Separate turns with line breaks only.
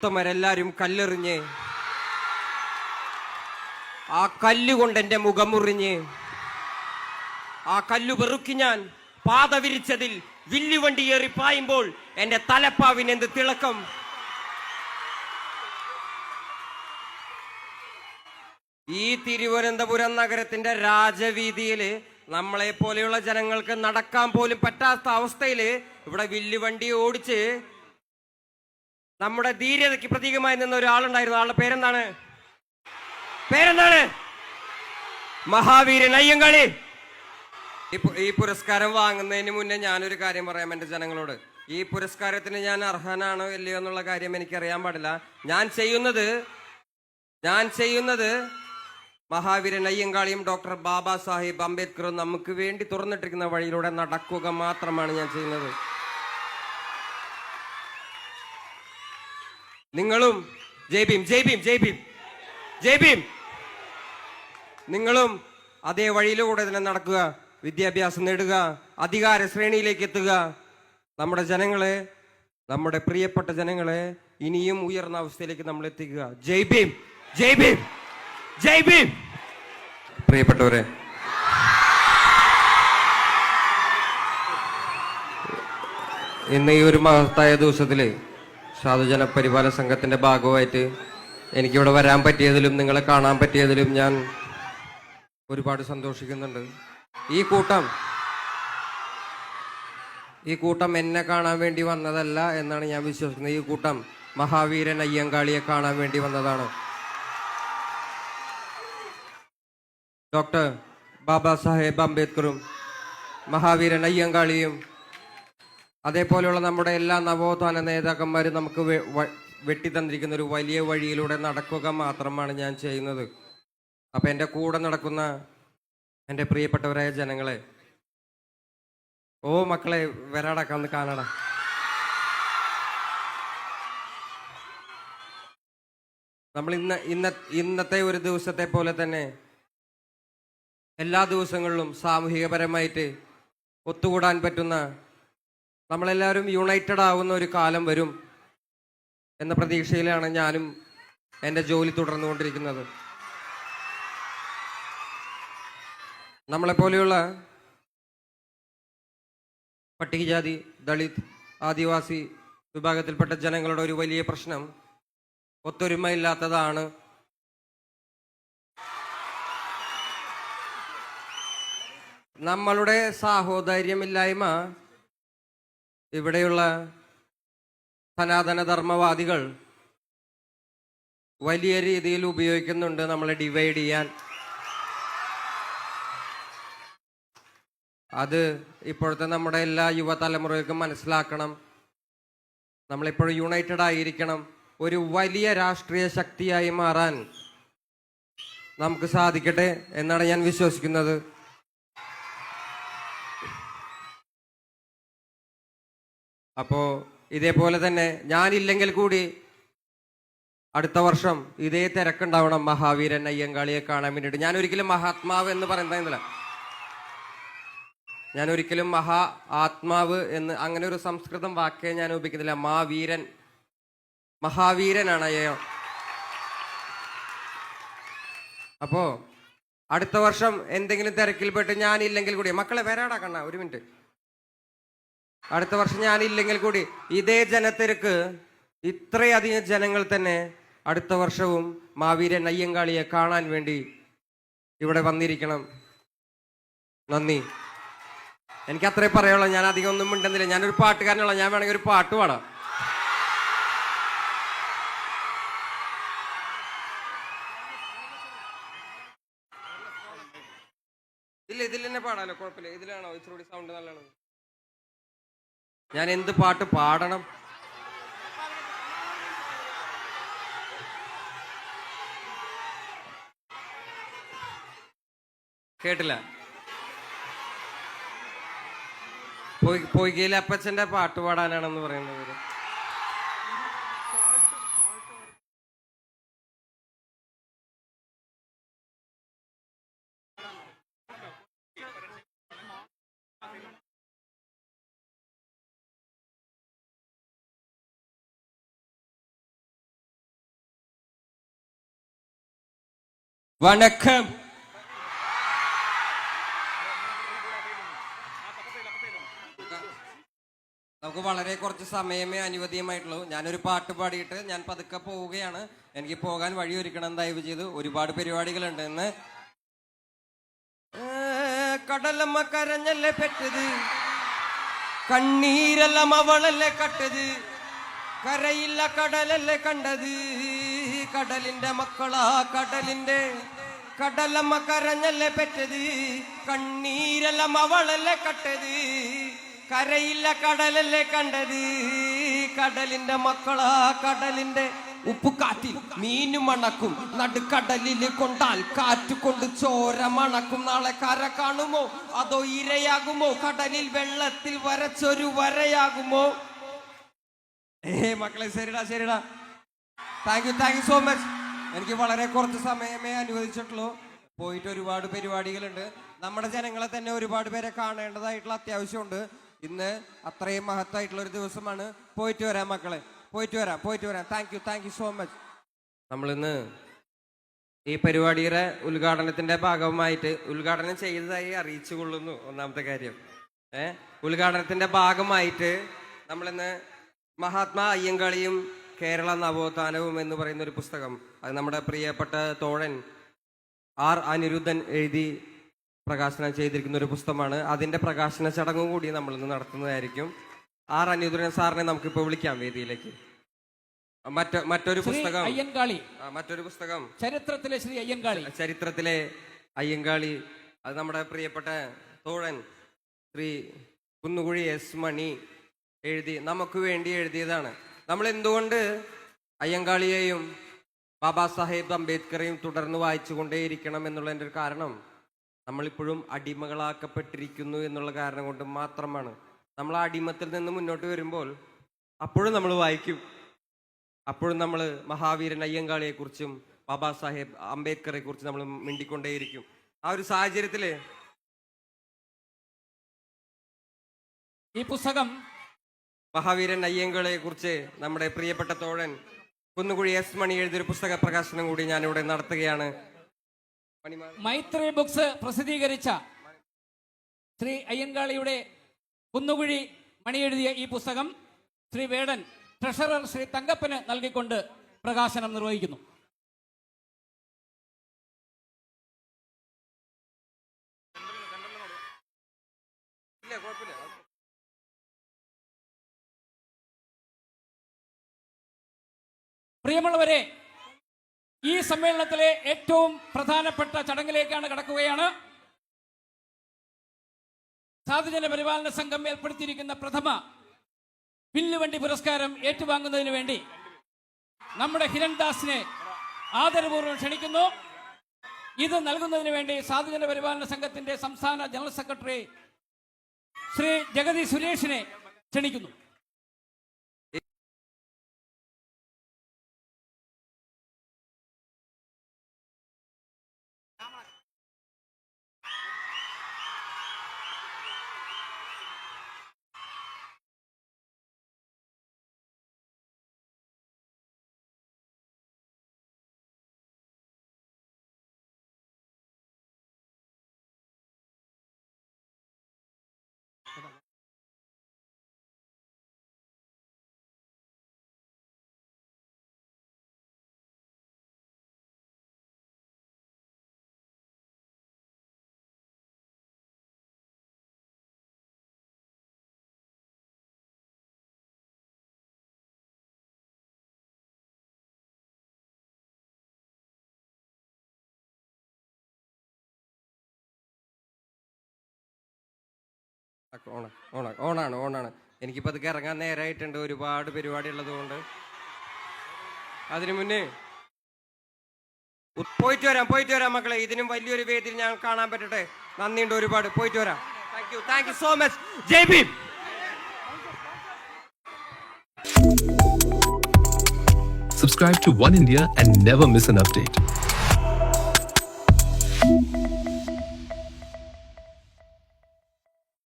ഉത്തമരെല്ലാരും കല്ലെറിഞ്ഞ് ആ കല്ലുകൊണ്ട് എന്റെ മുഖം മുറിഞ്ഞ് ആ കല്ലു വെറുക്കി ഞാൻ പാത വിരിച്ചതിൽ വില്ലുവണ്ടി ഏറി പായുമ്പോൾ എന്റെ തലപ്പാവിന് എന്ത് തിളക്കം? ഈ തിരുവനന്തപുരം നഗരത്തിന്റെ രാജവീതിയിൽ നമ്മളെ പോലെയുള്ള ജനങ്ങൾക്ക് നടക്കാൻ പോലും പറ്റാത്ത അവസ്ഥയിൽ ഇവിടെ വില്ലുവണ്ടി ഓടിച്ച് നമ്മുടെ ധീരതയ്ക്ക് പ്രതീകമായി നിന്ന ഒരാളുണ്ടായിരുന്നു. ആളുടെ പേരെന്താണ്? പേരെന്താണ്? മഹാവീരൻ അയ്യങ്കാളി. ഈ പുരസ്കാരം വാങ്ങുന്നതിന് മുന്നേ ഞാനൊരു കാര്യം പറയാം എന്റെ ജനങ്ങളോട്. ഈ പുരസ്കാരത്തിന് ഞാൻ അർഹനാണോ ഇല്ലയോ എന്നുള്ള കാര്യം എനിക്കറിയാൻ പാടില്ല. ഞാൻ ചെയ്യുന്നത് ഞാൻ ചെയ്യുന്നത് മഹാവീരൻ അയ്യങ്കാളിയും ഡോക്ടർ ബാബാ സാഹിബ് അംബേദ്കറും നമുക്ക് വേണ്ടി തുറന്നിട്ടിരിക്കുന്ന വഴിയിലൂടെ നടക്കുക മാത്രമാണ് ഞാൻ ചെയ്യുന്നത്. നിങ്ങളും ജയ് ഭീം ജയ് ഭീം ജയ് ഭീം ജയ് ഭീം. നിങ്ങളും അതേ വഴിയിലൂടെ തന്നെ നടക്കുക വിദ്യാഭ്യാസം നേടുക അധികാര ശ്രേണിയിലേക്ക് എത്തുക. നമ്മുടെ ജനങ്ങളെ നമ്മുടെ പ്രിയപ്പെട്ട ജനങ്ങളെ ഇനിയും ഉയർന്ന അവസ്ഥയിലേക്ക് നമ്മൾ എത്തിക്കുക. ജയ് ഭീം ജയ് ഭീം ജയ് ഭീം. പ്രിയപ്പെട്ടവരെ ഇന്ന് ഈ ഒരു മഹത്തായ ദിവസത്തിൽ സാധുജന പരിപാലന സംഘത്തിന്റെ ഭാഗമായിട്ട് എനിക്കിവിടെ വരാൻ പറ്റിയതിലും നിങ്ങളെ കാണാൻ പറ്റിയതിലും ഞാൻ ഒരുപാട് സന്തോഷിക്കുന്നുണ്ട്. ഈ കൂട്ടം ഈ കൂട്ടം എന്നെ കാണാൻ വേണ്ടി വന്നതല്ല എന്നാണ് ഞാൻ വിശ്വസിക്കുന്നത്. ഈ കൂട്ടം മഹാവീരൻ അയ്യങ്കാളിയെ കാണാൻ വേണ്ടി വന്നതാണ്. ഡോക്ടർ ബാബാ സാഹേബ് അംബേദ്കറും മഹാവീരൻ അയ്യങ്കാളിയും അതേപോലെയുള്ള നമ്മുടെ എല്ലാ നവോത്ഥാന നേതാക്കന്മാരും നമുക്ക് വെട്ടിത്തന്നിരിക്കുന്ന ഒരു വലിയ വഴിയിലൂടെ നടക്കുക മാത്രമാണ് ഞാൻ ചെയ്യുന്നത്. അപ്പൊ എന്റെ കൂടെ നടക്കുന്ന എന്റെ പ്രിയപ്പെട്ടവരായ ജനങ്ങളെ ഓ മക്കളെ വരാടക്കാന്ന് കാണടാ നമ്മൾ ഇന്ന് ഇന്ന ഇന്നത്തെ ഒരു ദിവസത്തെ പോലെ തന്നെ എല്ലാ ദിവസങ്ങളിലും സാമൂഹികപരമായിട്ട് ഒത്തുകൂടാൻ പറ്റുന്ന നമ്മളെല്ലാവരും യുണൈറ്റഡ് ആവുന്ന ഒരു കാലം വരും എന്ന പ്രതീക്ഷയിലാണ് ഞാനും എന്റെ ജോലി തുടർന്നുകൊണ്ടിരിക്കുന്നത്. നമ്മളെപ്പോലെയുള്ള പട്ടികജാതി ദളിത് ആദിവാസി വിഭാഗത്തിൽപ്പെട്ട ജനങ്ങളുടെ ഒരു വലിയ പ്രശ്നം ഒത്തൊരുമയില്ലാത്തതാണ്. നമ്മളുടെ സാഹോദര്യമില്ലായ്മ ഇവിടെയുള്ള സനാതനധർമ്മവാദികൾ വലിയ രീതിയിൽ ഉപയോഗിക്കുന്നുണ്ട് നമ്മളെ ഡിവൈഡ് ചെയ്യാൻ. അത് ഇപ്പോഴത്തെ നമ്മുടെ എല്ലാ യുവതലമുറകൾക്കും മനസ്സിലാക്കണം. നമ്മളിപ്പോഴും യുണൈറ്റഡ് ആയിരിക്കണം. ഒരു വലിയ രാഷ്ട്രീയ ശക്തിയായി മാറാൻ നമുക്ക് സാധിക്കട്ടെ എന്നാണ് ഞാൻ വിശ്വസിക്കുന്നത്. അപ്പോ ഇതേപോലെ തന്നെ ഞാനില്ലെങ്കിൽ കൂടി അടുത്ത വർഷം ഇതേ തിരക്കുണ്ടാവണം മഹാവീരൻ അയ്യങ്കാളിയെ കാണാൻ വേണ്ടിയിട്ട്. ഞാൻ ഒരിക്കലും മഹാത്മാവ് എന്ന് പറയുന്നില്ല ഞാൻ ഒരിക്കലും മഹാ ആത്മാവ് എന്ന് അങ്ങനെ ഒരു സംസ്കൃതം വാക്കേ ഞാൻ ഉപയോഗിക്കുന്നില്ല മാവീരൻ മഹാവീരനാണ് അയ്യോ. അപ്പോ അടുത്ത വർഷം എന്തെങ്കിലും തിരക്കിൽപ്പെട്ട് ഞാനില്ലെങ്കിൽ കൂടി. മക്കളെ വരാടാ കണ്ണ ഒരു മിനിറ്റ്. അടുത്ത വർഷം ഞാനില്ലെങ്കിൽ കൂടി ഇതേ ജനത്തിരക്ക് ഇത്രയധികം ജനങ്ങൾ തന്നെ അടുത്ത വർഷവും മാവീരൻ അയ്യങ്കാളിയെ കാണാൻ വേണ്ടി ഇവിടെ വന്നിരിക്കണം. നന്ദി. എനിക്ക് അത്രേ പറയുള്ളൂ ഞാൻ അധികം ഒന്നും മിണ്ടുന്നില്ല. ഞാനൊരു പാട്ടുകാരനുള്ള ഞാൻ വേണമെങ്കിൽ ഒരു പാട്ട് പാടാം. ഇല്ല ഇതിൽ തന്നെ പാടാലോ? കുഴപ്പമില്ല. ഇതിലാണോ? ഇച്ചിരി സൗണ്ട് നല്ലതാണോ. ഞാൻ എന്ത് പാട്ട് പാടണം? കേട്ടില്ല. പൊയ്കയിലെ അപ്പച്ചന്റെ പാട്ട് പാടാനാണെന്ന് പറയുന്നത് വണക്കം നമുക്ക് വളരെ കുറച്ച് സമയമേ അനുവദീയമായിട്ടുള്ളൂ. ഞാനൊരു പാട്ട് പാടിയിട്ട് ഞാൻ പതുക്കെ പോവുകയാണ്. എനിക്ക് പോകാൻ വഴിയൊരുക്കണം ദയവ് ചെയ്ത്. ഒരുപാട് പരിപാടികളുണ്ട് ഇന്ന്. കടലമ്മ കരഞ്ഞല്ലേ പെട്ടത്? കണ്ണീരല്ല മവളല്ലേ കട്ടത്? കരയില്ല കടലല്ലേ കണ്ടത്? കടലിന്റെ മക്കളാ കടലിന്റെ കടലമ്മ കരഞ്ഞല്ലേ പെറ്റത്? കണ്ണീരെല്ലാം അവളല്ലേ കട്ടത്? കരയില്ല കടലല്ലേ കണ്ടത്? കടലിന്റെ മക്കളാ കടലിന്റെ ഉപ്പുകാറ്റിൽ മീനു മണക്കും നടുക്കടലിൽ കൊണ്ടാൽ കാറ്റ് കൊണ്ട് ചോര മണക്കും നാളെ കര കാണുമോ? അതോ ഇരയാകുമോ? കടലിൽ വെള്ളത്തിൽ വരച്ചൊരു വരയാകുമോ? ഏ മക്കളെ ശരിടാ ശരിടാ. Thank you thank you so much എനിക്ക് വളരെ കുറച്ച് സമയമേ അനുവദിച്ചിട്ടുള്ളൂ. പോയിട്ട് ഒരുപാട് പരിപാടികളുണ്ട്. നമ്മുടെ ജനങ്ങളെ തന്നെ ഒരുപാട് പേരെ കാണേണ്ടതായിട്ടുള്ള അത്യാവശ്യമുണ്ട്. ഇന്ന് അത്രയും മഹത്തായിട്ടുള്ള ഒരു ദിവസമാണ്. പോയിട്ട് വരാം മക്കളെ. പോയിട്ട് വരാം പോയിട്ട് വരാം. Thank you thank you so much നമ്മളിന്ന് ഈ പരിപാടിയുടെ ഉദ്ഘാടനത്തിന്റെ ഭാഗമായിട്ട് ഉദ്ഘാടനം ചെയ്തതായി അറിയിച്ചു കൊള്ളുന്നു ഒന്നാമത്തെ കാര്യം. ഏഹ് ഉദ്ഘാടനത്തിന്റെ ഭാഗമായിട്ട് നമ്മളിന്ന് മഹാത്മാ അയ്യങ്കാളിയും കേരള നവോത്ഥാനവും എന്ന് പറയുന്ന ഒരു പുസ്തകം. അത് നമ്മുടെ പ്രിയപ്പെട്ട തോഴൻ ആർ അനിരുദ്ധൻ എഴുതി പ്രകാശനം ചെയ്തിരിക്കുന്ന ഒരു പുസ്തകമാണ്. അതിന്റെ പ്രകാശന ചടങ്ങും കൂടി നമ്മൾ ഇന്ന് നടത്തുന്നതായിരിക്കും. ആർ അനിരുദ്ധൻ സാറിനെ നമുക്കിപ്പോൾ വിളിക്കാം വേദിയിലേക്ക്. മറ്റ മറ്റൊരു പുസ്തകം.
അയ്യൻകാളി
മറ്റൊരു പുസ്തകം.
ചരിത്രത്തിലെ ശ്രീ അയ്യൻകാളി
ചരിത്രത്തിലെ അയ്യങ്കാളി. അത് നമ്മുടെ പ്രിയപ്പെട്ട തോഴൻ ശ്രീ കുന്നുകുഴി എസ് മണി എഴുതി നമുക്ക് വേണ്ടി എഴുതിയതാണ്. നമ്മൾ എന്തുകൊണ്ട് അയ്യങ്കാളിയെയും ബാബാ സാഹേബ് അംബേദ്കറെയും തുടർന്ന് വായിച്ചുകൊണ്ടേയിരിക്കണം എന്നുള്ളതിന്റെ ഒരു കാരണം നമ്മളിപ്പോഴും അടിമകളാക്കപ്പെട്ടിരിക്കുന്നു എന്നുള്ള കാരണം കൊണ്ട് മാത്രമാണ്. നമ്മൾ ആ അടിമത്തിൽ നിന്ന് മുന്നോട്ട് വരുമ്പോൾ അപ്പോഴും നമ്മൾ വായിക്കും. അപ്പോഴും നമ്മൾ മഹാവീരൻ അയ്യങ്കാളിയെക്കുറിച്ചും ബാബാ സാഹേബ് അംബേദ്കറെ കുറിച്ച് നമ്മൾ മിണ്ടിക്കൊണ്ടേയിരിക്കും. ആ ഒരു സാഹചര്യത്തിൽ
ഈ പുസ്തകം
മഹാവീരൻ അയ്യങ്കളെ കുറിച്ച് നമ്മുടെ പ്രിയപ്പെട്ട തോഴൻ കുന്നുകുഴി എസ് മണി എഴുതിയൊരു പുസ്തക പ്രകാശനം കൂടി ഞാനിവിടെ നടത്തുകയാണ്.
മൈത്രി ബുക്സ് പ്രസിദ്ധീകരിച്ച ശ്രീ അയ്യങ്കാളിയുടെ കുന്നുകുഴി മണി എഴുതിയ ഈ പുസ്തകം ശ്രീ വേടൻ ട്രഷറർ ശ്രീ തങ്കപ്പന് നൽകിക്കൊണ്ട് പ്രകാശനം നിർവഹിക്കുന്നു. പ്രിയമുള്ളവരെ ഈ സമ്മേളനത്തിലെ ഏറ്റവും പ്രധാനപ്പെട്ട ചടങ്ങിലേക്കാണ് കടക്കുകയാണ്. സാധുജന പരിപാലന സംഘം ഏർപ്പെടുത്തിയിരിക്കുന്ന പ്രഥമ വില്ലുവണ്ടി പുരസ്കാരം ഏറ്റുവാങ്ങുന്നതിന് വേണ്ടി നമ്മുടെ ഹിരൺദാസിനെ ആദരപൂർവം ക്ഷണിക്കുന്നു. ഇത് നൽകുന്നതിന് വേണ്ടി സാധുജന പരിപാലന സംഘത്തിന്റെ സംസ്ഥാന ജനറൽ സെക്രട്ടറി ശ്രീ ജഗതി സുരേഷിനെ ക്ഷണിക്കുന്നു.
ഓണ ഓണ ഓണാണ് ഓണാണ്. എനിക്കിപ്പോൾ അതൊക്കെ ഇറങ്ങാൻ നേരമായിട്ടുണ്ട് ഒരുപാട് പരിപാടി ഉള്ളതുകൊണ്ട്. അതിനു മുന്നേ പോയിട്ട് വരാം പോയിട്ട് വരാം മക്കളെ. ഇതിനും വലിയൊരു വേദിയിൽ ഞാൻ കാണാൻ പറ്റട്ടെ. നന്ദിയുണ്ട് ഒരുപാട്. പോയിട്ട് വരാം. Thank you thank you so much Jai Bhim.
Subscribe to One India and never miss an update.